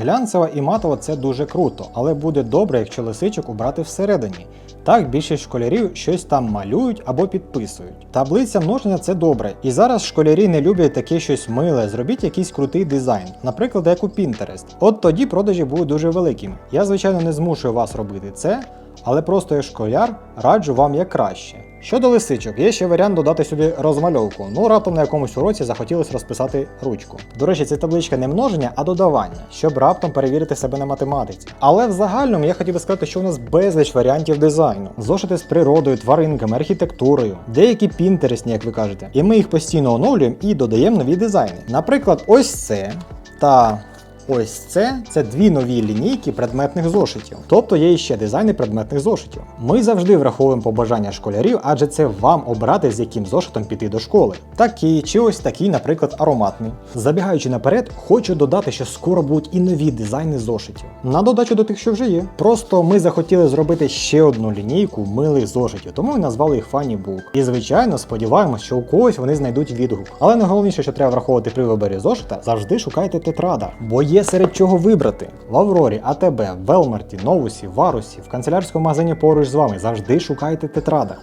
Глянцева і матова це дуже круто, але буде добре, якщо лисичок убрати всередині. Так більшість школярів щось там малюють або підписують. Таблиця множення це добре. І зараз школярі не люблять таке щось миле. Зробіть якийсь крутий дизайн, наприклад, як у Pinterest. От тоді продажі будуть дуже великими. Я, звичайно, не змушую вас робити це, але просто як школяр раджу вам як краще. Щодо лисичок, є ще варіант додати сюди розмальовку. Ну раптом на якомусь уроці захотілося розписати ручку. До речі, це табличка не множення, а додавання, щоб раптом перевірити себе на математиці. Але в загальному я хотів би сказати, що у нас безліч варіантів дизайну. Зошити з природою, тваринками, архітектурою, деякі пінтересні, як ви кажете. І ми їх постійно оновлюємо і додаємо нові дизайни. Наприклад, ось це та. Ось це це дві нові лінійки предметних зошитів. Тобто є іще дизайни предметних зошитів. Ми завжди враховуємо побажання школярів, адже це вам обрати, з яким зошитом піти до школи. Такий чи ось такий, наприклад, ароматний. Забігаючи наперед, хочу додати, що скоро будуть і нові дизайни зошитів. На додачу до тих, що вже є. Просто ми захотіли зробити ще одну лінійку милих зошитів, тому і назвали їх Book. І звичайно, сподіваємось, що у когось вони знайдуть відгук. Але найголовніше, що треба враховувати при виборі зошита, завжди шукайте тетрада, бо є серед чого вибрати. В Аврорі, АТБ, Велмарті, Новусі, Варусі, в канцелярському магазині поруч з вами завжди шукайте тетрада.